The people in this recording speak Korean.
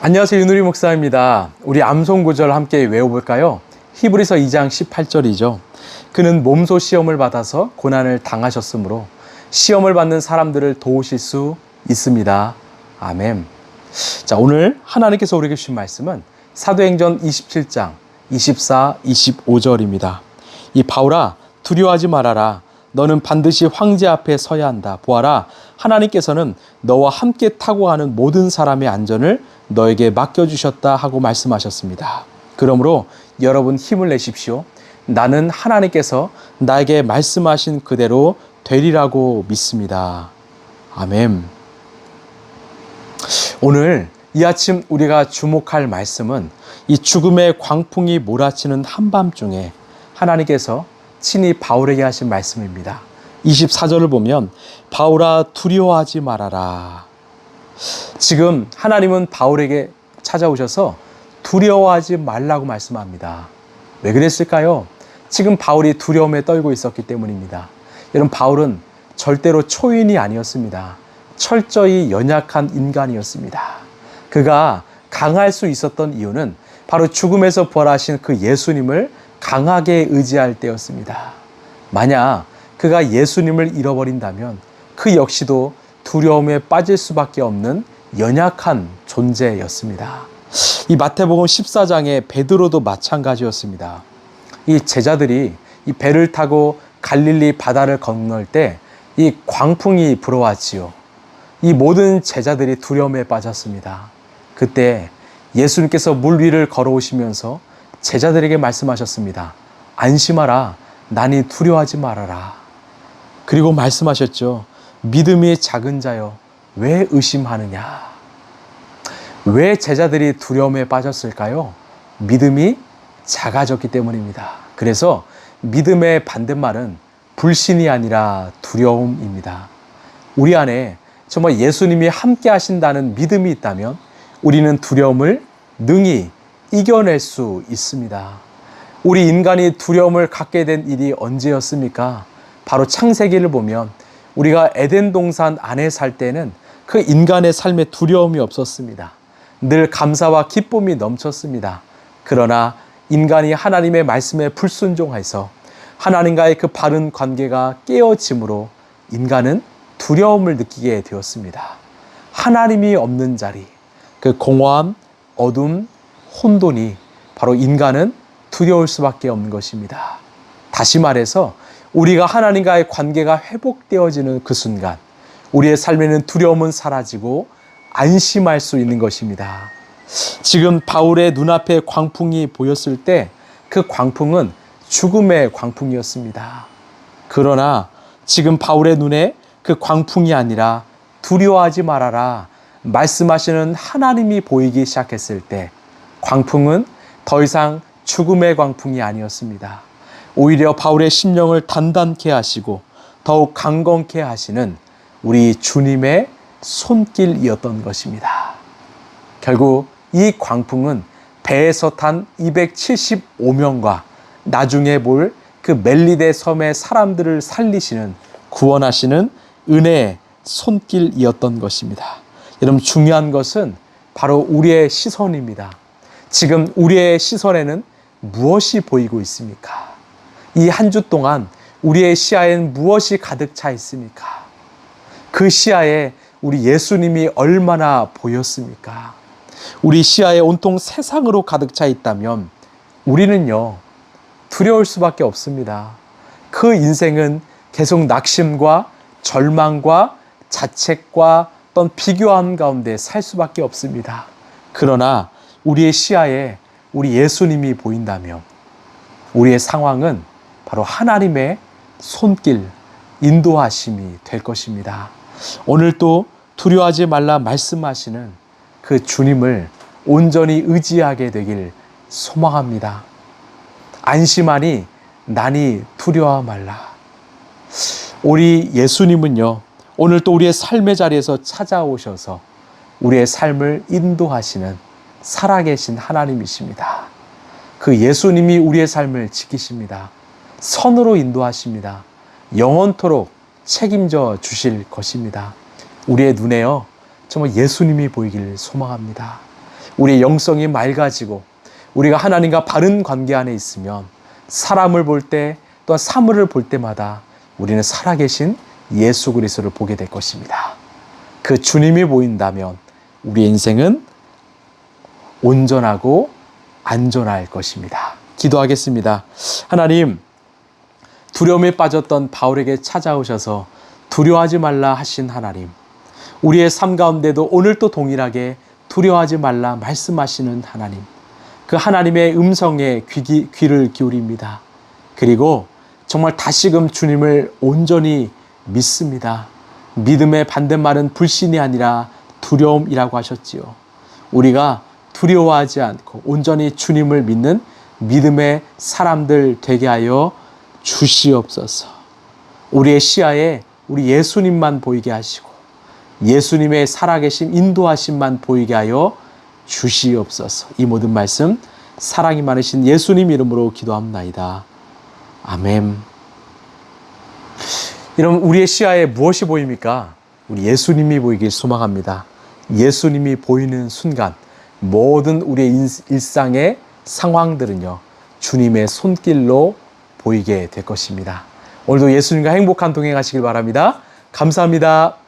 안녕하세요. 윤우리 목사입니다. 우리 암송 구절 함께 외워볼까요? 히브리서 2장 18절이죠. 그는 몸소 시험을 받아서 고난을 당하셨으므로 시험을 받는 사람들을 도우실 수 있습니다. 아멘. 자, 오늘 하나님께서 우리에게 주신 말씀은 사도행전 27장 24, 25절입니다. 이 바울아 두려워하지 말아라. 너는 반드시 황제 앞에 서야 한다. 보아라. 하나님께서는 너와 함께 타고 가는 모든 사람의 안전을 너에게 맡겨주셨다 하고 말씀하셨습니다. 그러므로 여러분 힘을 내십시오. 나는 하나님께서 나에게 말씀하신 그대로 되리라고 믿습니다. 아멘. 오늘 이 아침 우리가 주목할 말씀은 이 죽음의 광풍이 몰아치는 한밤중에 하나님께서 친히 바울에게 하신 말씀입니다. 24절을 보면 바울아 두려워하지 말아라. 지금 하나님은 바울에게 찾아오셔서 두려워하지 말라고 말씀합니다. 왜 그랬을까요? 지금 바울이 두려움에 떨고 있었기 때문입니다. 여러분 바울은 절대로 초인이 아니었습니다. 철저히 연약한 인간이었습니다. 그가 강할 수 있었던 이유는 바로 죽음에서 부활하신 그 예수님을 강하게 의지할 때였습니다. 만약 그가 예수님을 잃어버린다면 그 역시도 두려움에 빠질 수밖에 없는 연약한 존재였습니다. 이 마태복음 14장의 베드로도 마찬가지였습니다. 이 제자들이 이 배를 타고 갈릴리 바다를 건널 때 이 광풍이 불어왔지요. 이 모든 제자들이 두려움에 빠졌습니다. 그때 예수님께서 물 위를 걸어오시면서 제자들에게 말씀하셨습니다. 안심하라. 나니 두려워하지 말아라. 그리고 말씀하셨죠. 믿음이 작은 자여, 왜 의심하느냐? 왜 제자들이 두려움에 빠졌을까요? 믿음이 작아졌기 때문입니다. 그래서 믿음의 반대말은 불신이 아니라 두려움입니다. 우리 안에 정말 예수님이 함께 하신다는 믿음이 있다면 우리는 두려움을 능히 이겨낼 수 있습니다. 우리 인간이 두려움을 갖게 된 일이 언제였습니까? 바로 창세기를 보면 우리가 에덴 동산 안에 살 때는 그 인간의 삶에 두려움이 없었습니다. 늘 감사와 기쁨이 넘쳤습니다. 그러나 인간이 하나님의 말씀에 불순종해서 하나님과의 그 바른 관계가 깨어짐으로 인간은 두려움을 느끼게 되었습니다. 하나님이 없는 자리, 그 공허함, 어둠, 혼돈이 바로 인간은 두려울 수밖에 없는 것입니다. 다시 말해서 우리가 하나님과의 관계가 회복되어지는 그 순간 우리의 삶에는 두려움은 사라지고 안심할 수 있는 것입니다. 지금 바울의 눈앞에 광풍이 보였을 때 그 광풍은 죽음의 광풍이었습니다. 그러나 지금 바울의 눈에 그 광풍이 아니라 두려워하지 말아라 말씀하시는 하나님이 보이기 시작했을 때 광풍은 더 이상 죽음의 광풍이 아니었습니다. 오히려 바울의 심령을 단단케 하시고 더욱 강건케 하시는 우리 주님의 손길이었던 것입니다. 결국 이 광풍은 배에서 탄 275명과 나중에 볼 그 멜리데 섬의 사람들을 살리시는 구원하시는 은혜의 손길이었던 것입니다. 여러분 중요한 것은 바로 우리의 시선입니다. 지금 우리의 시선에는 무엇이 보이고 있습니까? 이 한 주 동안 우리의 시야엔 무엇이 가득 차 있습니까? 그 시야에 우리 예수님이 얼마나 보였습니까? 우리 시야에 온통 세상으로 가득 차 있다면 우리는요, 두려울 수밖에 없습니다. 그 인생은 계속 낙심과 절망과 자책과 어떤 비교함 가운데 살 수밖에 없습니다. 그러나 우리의 시야에 우리 예수님이 보인다면 우리의 상황은 바로 하나님의 손길, 인도하심이 될 것입니다. 오늘 또 두려워하지 말라 말씀하시는 그 주님을 온전히 의지하게 되길 소망합니다. 안심하니 나니 두려워 말라. 우리 예수님은요, 오늘 또 우리의 삶의 자리에서 찾아오셔서 우리의 삶을 인도하시는 살아계신 하나님이십니다. 그 예수님이 우리의 삶을 지키십니다. 선으로 인도하십니다. 영원토록 책임져 주실 것입니다. 우리의 눈에요, 정말 예수님이 보이기를 소망합니다. 우리의 영성이 맑아지고 우리가 하나님과 바른 관계 안에 있으면 사람을 볼 때 또한 사물을 볼 때마다 우리는 살아계신 예수 그리스도를 보게 될 것입니다. 그 주님이 보인다면 우리 인생은 온전하고 안전할 것입니다. 기도하겠습니다. 하나님, 두려움에 빠졌던 바울에게 찾아오셔서 두려워하지 말라 하신 하나님. 우리의 삶 가운데도 오늘 또 동일하게 두려워하지 말라 말씀하시는 하나님. 그 하나님의 음성에 귀, 귀를 기울입니다. 그리고 정말 다시금 주님을 온전히 믿습니다. 믿음의 반대말은 불신이 아니라 두려움이라고 하셨지요. 우리가 두려워하지 않고 온전히 주님을 믿는 믿음의 사람들 되게 하여 주시옵소서. 우리의 시야에 우리 예수님만 보이게 하시고 예수님의 살아계심 인도하심만 보이게 하여 주시옵소서. 이 모든 말씀 사랑이 많으신 예수님 이름으로 기도합나이다. 아멘. 여러분 우리의 시야에 무엇이 보입니까? 우리 예수님이 보이길 소망합니다. 예수님이 보이는 순간 모든 우리의 인- 일상의 상황들은요 주님의 손길로 보이게 될 것입니다. 오늘도 예수님과 행복한 동행하시길 바랍니다. 감사합니다.